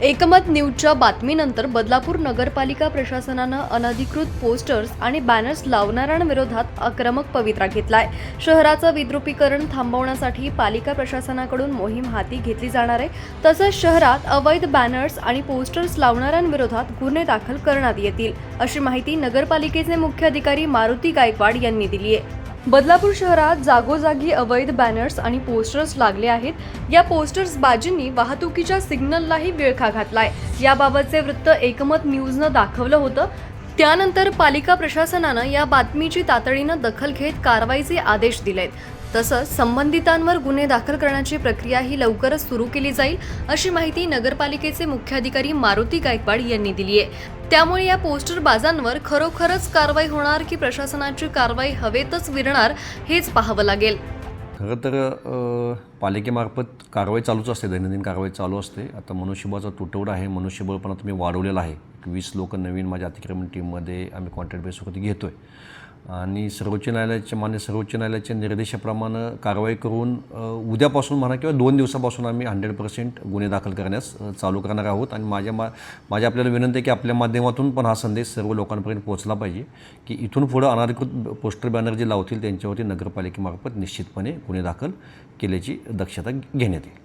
एकमत न्यूजच्या बातमीनंतर बदलापूर नगरपालिका प्रशासनानं अनधिकृत पोस्टर्स आणि बॅनर्स लावणाऱ्यांविरोधात आक्रमक पवित्रा घेतलाय. शहराचं विद्रुपीकरण थांबवण्यासाठी पालिका प्रशासनाकडून मोहीम हाती घेतली जाणार आहे. तसंच शहरात अवैध बॅनर्स आणि पोस्टर्स लावणाऱ्यांविरोधात गुन्हे दाखल करण्यात येतील अशी माहिती नगरपालिकेचे मुख्य अधिकारी मारुती गायकवाड यांनी दिली आहे बदलापूर शहरात जागोजागी अवैध बॅनर्स आणि पोस्टर्स लागले आहेत. या पोस्टर्स बाजींनी वाहतुकीच्या सिग्नललाही विळखा घातलाय. याबाबतचे वृत्त एकमत न्यूजनं दाखवलं होतं. त्यानंतर पालिका प्रशासनानं या बातमीची तातडीनं दखल घेत कारवाईचे आदेश दिलेत. तसंच संबंधितांवर गुन्हे दाखल करण्याची प्रक्रिया ही लवकरच सुरू केली जाईल अशी माहिती नगरपालिकेचे मुख्याधिकारी मारुती गायकवाड यांनी दिली आहे. त्यामुळे या पोस्टर बाजांवर खरोखरच कारवाई होणार की प्रशासनाची कारवाई हवेतच विरणार हेच पाहावं लागेल. खरं तर पालिकेमार्फत कारवाई चालूच असते दैनंदिन कारवाई चालू असते. आता मनुष्यबळाचा तुटवडा आहे मनुष्यबळ पण आता मी वाढवलेलं आहे. वीस लोक नवीन माझ्या अतिक्रमण टीममध्ये आम्ही कॉन्ट्रॅक्ट बेसवरती घेतो आहे आणि सर्वोच्च न्यायालयाच्या मान्य सर्वोच्च न्यायालयाच्या निर्देशाप्रमाणे कारवाई करून उद्यापासून म्हणा किंवा दोन दिवसापासून आम्ही हंड्रेड पर्सेंट गुन्हे दाखल करण्यास चालू करणार आहोत. आणि माझ्या मा माझ्या आपल्याला विनंती आहे की आपल्या माध्यमातून पण हा संदेश सर्व लोकांपर्यंत पोहोचला पाहिजे की इथून पुढं अनाधिकृत पोस्टर बॅनर जे लावतील त्यांच्यावरती नगरपालिकेमार्फत निश्चितपणे गुन्हे दाखल केल्याची दक्षता घेण्यात येईल.